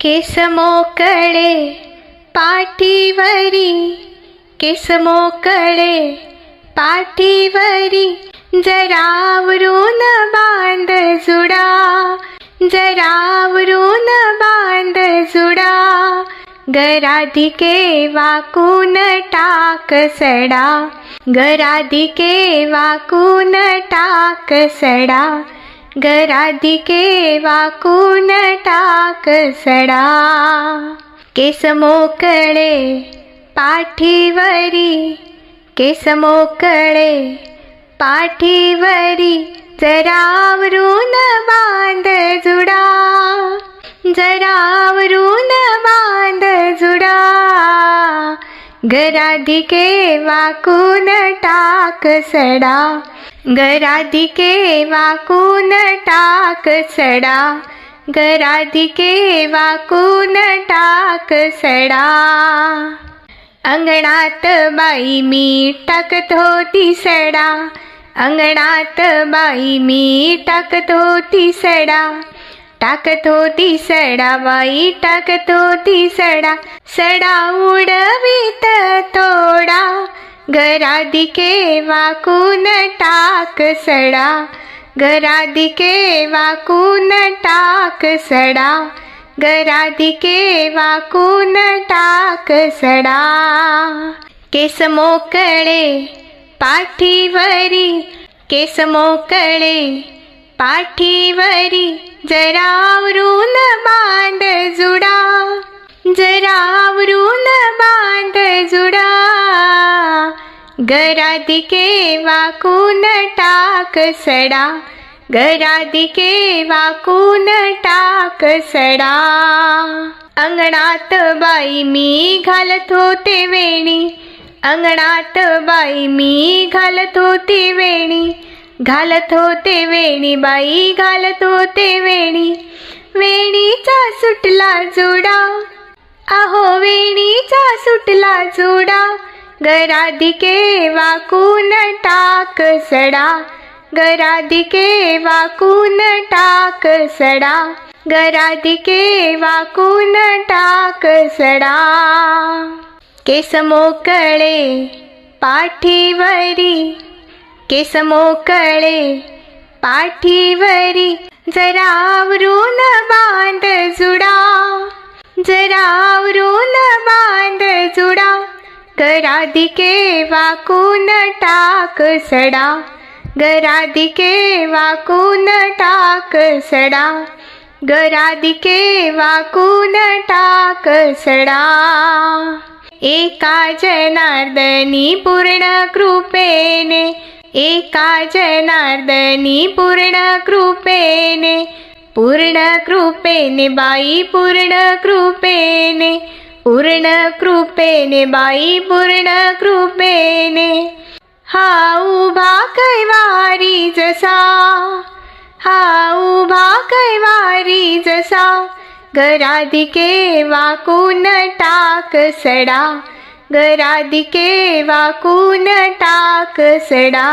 केस मोकळे पाठीवरी केस मोकळे पाठीवरी. जरावरून बांध जुडा जरावरून बांध जुडा. गराधिके वाकून टाक सडा गराधिके वाकून टाक सडा. गराधिके वाकून टाक सडा. केस मोकळे पाठीवरी केस मोकळे पाठीवरी जरावरून बांध जुडा. जरावरून बांध जुडा. गराधिके वाकून टाक सडा. गराधिके वाकून टाक सडा? गराधिके वाकून टाक सडा? अंगणात बाई मी टाकत होती सडा. अंगणात बाई मी टाकत होती सडा. टाकत होती सडा बाई टाकत होती सडा. सडा उडवीत तो गराधिके वाकून टाक सडा? गराधिके वाकून टाक सडा? गराधिके वाकून टाक सडा? केस मोकळे पाठीवरी केस मोकळे पाठीवरी जरावरून बांध जुडा? जरावरून गराधिके वाकून टाक सडा. गराधिके वाकून टाक सडा. अंगणात बाई मी घालत होते वेणी. अंगणात बाई मी घालत होते वेणी. घालत होते वेणी बाई घालत होते वेणी. वेणीचा सुटला जोडा. अहो वेणीचा सुटला जोडा. गराधिके वाकून टाक सडा. गराधिके वाकून टाक सडा. गराधिके वाकून टाक सडा. केस मोकळे पाठीवरी. केस मोकळे पाठीवरी. जरावरून बांध जुडा. जरावरून बांध गराधिके वाकून टाक सडा? गराधिके वाकून टाक सडा? गराधिके वाकून टाक सडा? एका जनार्दनी पूर्ण कृपेने एका जनार्दनी पूर्ण कृपेने पूर्ण कृपेने बाई पूर्ण कृपेने पूर्ण कृपेने बाई पूर्ण कृपेने. हा उभा कैवारी जसा हा उभा कैवारी जसा गराधिके वाकून टाक सडा गराधिके वाकून टाक सडा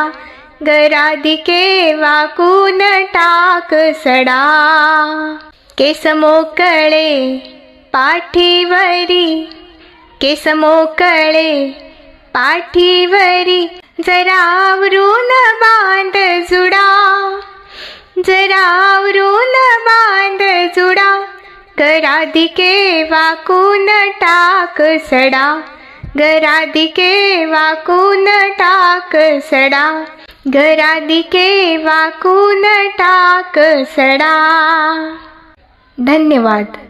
गराधिके वाकून टाक सडा. केस मोकळे पाठीवरी केस मोकळे पाठीवरी जरावरून बांध जुडा जरावरून बांध जुडा गराधिके वाकून टाक सडा गराधिके वाकून टाक सडा गराधिके वाकून टाक सडा. धन्यवाद.